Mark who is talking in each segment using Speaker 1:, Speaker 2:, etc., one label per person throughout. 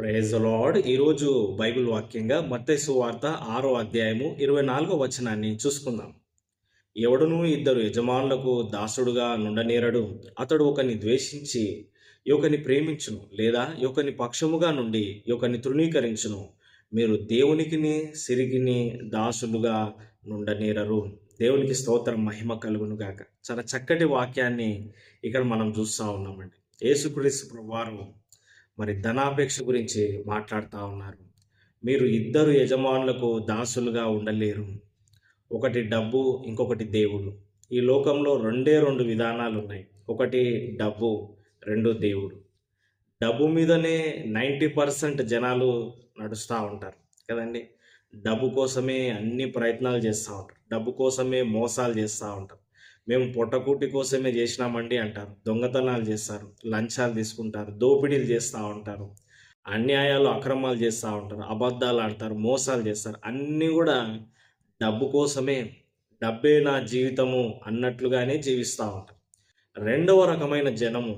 Speaker 1: Praise lord ఈరోజు Bible వాక్యంగా మత్తయి వార్త ఆరో అధ్యాయము ఇరవై నాలుగో వచనాన్ని చూసుకుందాం. ఎవడును ఇద్దరు యజమానులకు దాసుడుగా నుండనేరడు. అతడు ఒకని ద్వేషించి యొకని ప్రేమించును లేదా యొకని పక్షముగా నుండి ఒకని తృణీకరించును. మీరు దేవునికిని సిరిగిని దాసులుగా నుండనేరరు. దేవునికి స్తోత్రం మహిమ కలుగును గాక. చాలా చక్కటి వాక్యాన్ని ఇక్కడ మనం చూస్తూ ఉన్నామండి. యేసుక్రీస్తు వారు మరి ధనాపేక్ష గురించి మాట్లాడుతూ ఉన్నారు. మీరు ఇద్దరు యజమానులకు దాసులుగా ఉండలేరు. ఒకటి డబ్బు ఇంకొకటి దేవుడు. ఈ లోకంలో రెండే రెండు విధానాలు ఉన్నాయి ఒకటి డబ్బు రెండు దేవుడు. డబ్బు మీదనే నైంటీ పర్సెంట్ జనాలు నడుస్తూ ఉంటారు. కదండి? డబ్బు కోసమే అన్ని ప్రయత్నాలు చేస్తూ ఉంటారు. డబ్బు కోసమే మోసాలు చేస్తూ ఉంటారు. మేము పొట్టకూటి కోసమే చేసినామండి అంటారు. దొంగతనాలు చేస్తారు లంచాలు తీసుకుంటారు దోపిడీలు చేస్తూ ఉంటారు అన్యాయాలు అక్రమాలు చేస్తూ ఉంటారు అబద్ధాలు ఆడతారు మోసాలు చేస్తారు. అన్నీ కూడా డబ్బు కోసమే డబ్బే నా జీవితము అన్నట్లుగానే జీవిస్తూ ఉంటారు. రెండవ రకమైన జనము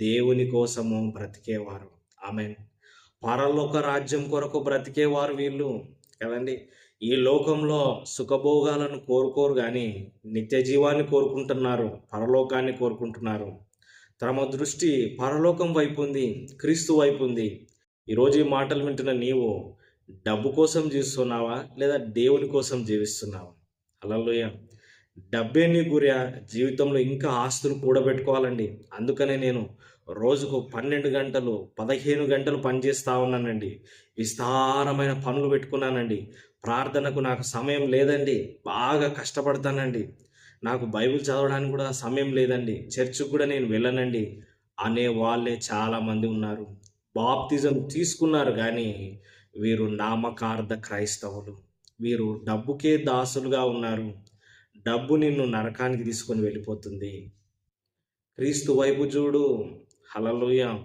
Speaker 1: దేవుని కోసము బ్రతికేవారు. ఆమె పరలోక రాజ్యం కొరకు బ్రతికేవారు వీళ్ళు కదండి. ఈ లోకంలో సుఖభోగాలను కోరుకోరు కానీ నిత్య జీవాన్ని కోరుకుంటున్నారు పరలోకాన్ని కోరుకుంటున్నారు. తమ దృష్టి పరలోకం వైపు ఉంది క్రీస్తు వైపు ఉంది. ఈరోజు ఈ మాటలు వింటున్న నీవు డబ్బు కోసం జీవిస్తున్నావా? లేదా దేవుని కోసం జీవిస్తున్నావా? అలలోయ డబ్బే నీ గురి జీవితంలో ఇంకా ఆస్తులు కూడబెట్టుకోవాలండి. అందుకనే నేను రోజుకు పన్నెండు గంటలు పదిహేను గంటలు పనిచేస్తూ ఉన్నానండి. విస్తారమైన పనులు పెట్టుకున్నానండి. ప్రార్థనకు నాకు సమయం లేదండి. బాగా కష్టపడతానండి. నాకు బైబిల్ చదవడానికి కూడా సమయం లేదండి. చర్చికి కూడా నేను వెళ్ళనండి. అనే వాళ్ళే చాలామంది ఉన్నారు. బాప్తిజం తీసుకున్నారు కానీ వీరు నామకార్థ క్రైస్తవులు. వీరు డబ్బుకే దాసులుగా ఉన్నారు. డబ్బు నిన్ను నరకానికి తీసుకొని వెళ్ళిపోతుంది. క్రీస్తు వైపు చూడు. హలలుయ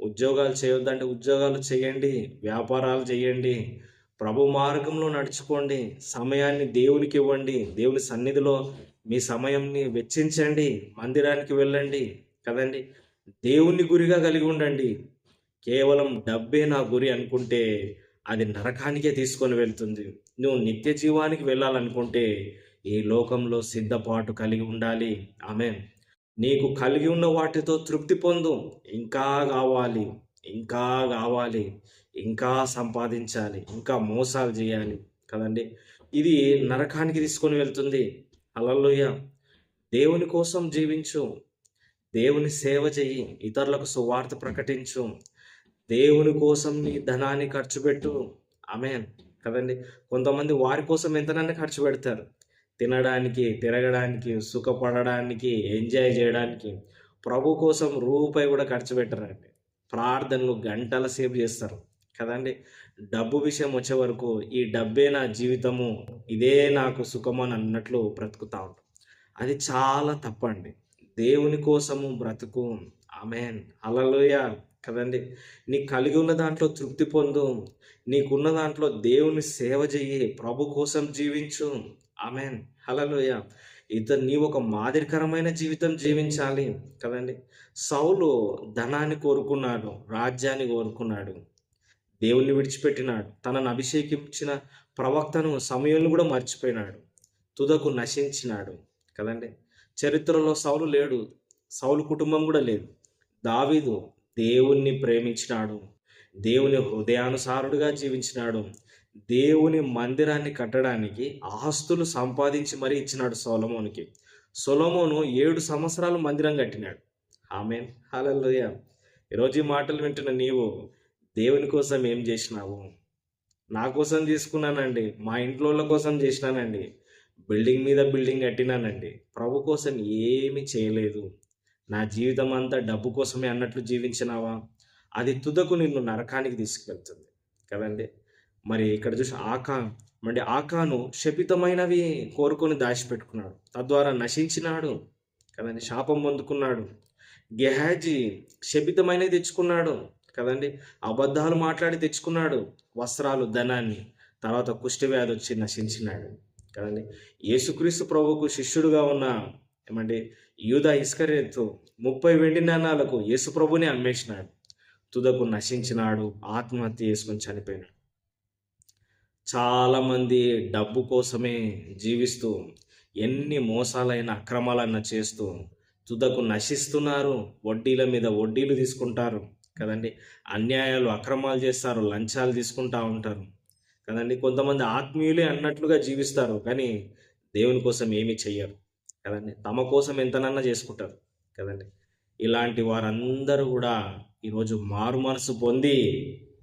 Speaker 1: ఉద్యోగాలు చేయొద్దంటే ఉద్యోగాలు చేయండి. వ్యాపారాలు చేయండి. ప్రభు మార్గంలో నడుచుకోండి. సమయాన్ని దేవునికి ఇవ్వండి. దేవుని సన్నిధిలో మీ సమయంని వెచ్చించండి. మందిరానికి వెళ్ళండి కదండి. దేవుని గురిగా కలిగి ఉండండి. కేవలం డబ్బే నా గురి అనుకుంటే అది నరకానికే తీసుకొని వెళ్తుంది. నువ్వు నిత్య జీవానికి వెళ్ళాలనుకుంటే ఈ లోకంలో సిద్ధపాటు కలిగి ఉండాలి. ఆమె నీకు కలిగి ఉన్న వాటితో తృప్తి పొందు. ఇంకా కావాలి. ఇంకా కావాలి. ఇంకా సంపాదించాలి ఇంకా మోసాలు చేయాలి కదండి. ఇది నరకానికి తీసుకొని వెళ్తుంది. అలల్లోయ దేవుని కోసం జీవించు. దేవుని సేవ చెయ్యి. ఇతరులకు సువార్త ప్రకటించు. దేవుని కోసం నీ ధనాన్ని ఖర్చు పెట్టు. ఆమె కదండి. కొంతమంది వారి కోసం ఎంతనన్నా ఖర్చు పెడతారు. తినడానికి తిరగడానికి సుఖపడడానికి ఎంజాయ్ చేయడానికి ప్రభు కోసం రూపాయి కూడా ఖర్చు పెట్టరండి. ప్రార్థనలు గంటల సేపు చేస్తారు. కదండి? డబ్బు విషయం వచ్చే వరకు ఈ డబ్బే నా జీవితము ఇదే నాకు సుఖము అని అన్నట్లు బ్రతుకుతా ఉంటాం. అది చాలా తప్పండి. దేవుని కోసము బ్రతుకు. ఆమెన్. అలలోయ కదండి? నీ కలిగి ఉన్న దాంట్లో తృప్తి పొందు. నీకున్న దాంట్లో దేవుని సేవ చెయ్యి. ప్రభు కోసం జీవించు. ఆమెన్. హలలోయ ఇతను నీ ఒక మాదిరికరమైన జీవితం జీవించాలి. కదండి? సౌలు ధనాన్ని కోరుకున్నాడు రాజ్యాన్ని కోరుకున్నాడు. దేవుణ్ణి విడిచిపెట్టినాడు. తనను అభిషేకించిన ప్రవక్తను సమయంలో కూడా మర్చిపోయినాడు. తుదకు నశించినాడు. కదండి? చరిత్రలో సౌలు లేడు. సౌలు కుటుంబం కూడా లేదు. దావీదు దేవుణ్ణి ప్రేమించినాడు. దేవుని హృదయానుసారుడుగా జీవించినాడు. దేవుని మందిరాన్ని కట్టడానికి ఆస్తులు సంపాదించి మరీ ఇచ్చినాడు సొలమోనికి. సొలమోను ఏడు సంవత్సరాలు మందిరం కట్టినాడు. ఆమె హాలలోయ ఈరోజు ఈ మాటలు వింటున్న నీవు దేవుని కోసం ఏం చేసినావు? నా కోసం చేసుకున్నానండి. మా ఇంట్లో కోసం చేసినానండి. బిల్డింగ్ మీద బిల్డింగ్ కట్టినానండి. ప్రభు కోసం ఏమి చేయలేదు. నా జీవితం అంతా డబ్బు కోసమే అన్నట్లు జీవించినావా? అది తుదకు నిన్ను నరకానికి తీసుకెళ్తుంది. కదండి? మరి ఇక్కడ చూసి ఆకా మరి ఆకాను శపితమైనవి కోరుకొని దాచిపెట్టుకున్నాడు. తద్వారా నశించినాడు. కదండి? శాపం పొందుకున్నాడు. గెహాజీ శపితమైనవి తెచ్చుకున్నాడు. కదండి? అబద్ధాలు మాట్లాడి తెచ్చుకున్నాడు వస్త్రాలు ధనాన్ని. తర్వాత కుష్ఠవ్యాధి వచ్చి నశించినాడు. కదండి? యేసుక్రీస్తు ప్రభుకు శిష్యుడుగా ఉన్న ఏమంటే యూదా ఇస్కరేతు ముప్పై వెండి నాణాలకు యేసు ప్రభుని అమ్మేసినాడు. తుదకు నశించినాడు. ఆత్మహత్య చేసుకొని చనిపోయినాడు. చాలామంది డబ్బు కోసమే జీవిస్తూ ఎన్ని మోసాలైన అక్రమాలైనా చేస్తూ తుదకు నశిస్తున్నారు. వడ్డీల మీద వడ్డీలు తీసుకుంటారు. కదండి? అన్యాయాలు అక్రమాలు చేస్తారు లంచాలు తీసుకుంటా ఉంటారు. కదండి? కొంతమంది ఆత్మీయులే అన్నట్లుగా జీవిస్తారు కానీ దేవుని కోసం ఏమీ చెయ్యరు. కదండి? తమ కోసం ఎంతనన్నా చేసుకుంటారు. కదండి? ఇలాంటి వారందరూ కూడా ఈరోజు మారు మనసు పొంది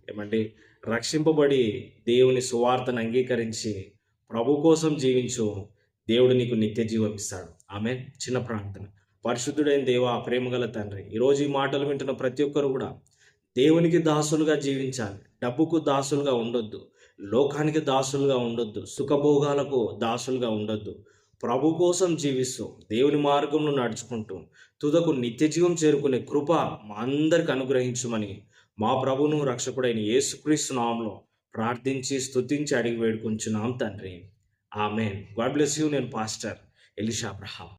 Speaker 1: ఏమండి? రక్షింపబడి దేవుని సువార్తను అంగీకరించి ప్రభు కోసం జీవించు దేవుడు నీకు నిత్య జీవం ఇస్తాడు. ఆమె చిన్న ప్రార్థన. పరిశుద్ధుడైన దేవ ప్రేమగల తండ్రి. ఈరోజు ఈ మాటలు వింటున్న ప్రతి ఒక్కరు కూడా దేవునికి దాసులుగా జీవించాలి. డబ్బుకు దాసులుగా ఉండొద్దు. లోకానికి దాసులుగా ఉండొద్దు. సుఖభోగాలకు దాసులుగా ఉండొద్దు. ప్రభు కోసం జీవిస్తూ దేవుని మార్గంలో నడుచుకుంటూ తుదకు నిత్య జీవం చేరుకునే కృప మా అందరికి అనుగ్రహించమని మా ప్రభును రక్షకుడైన యేసుక్రీస్తు నామంలో ప్రార్థించి స్తుతించి అడిగి వేడుకుంటున్నాం తండ్రి. ఆమెన్. God bless you. నేను పాస్టర్ ఎలిషా అబ్రహాం.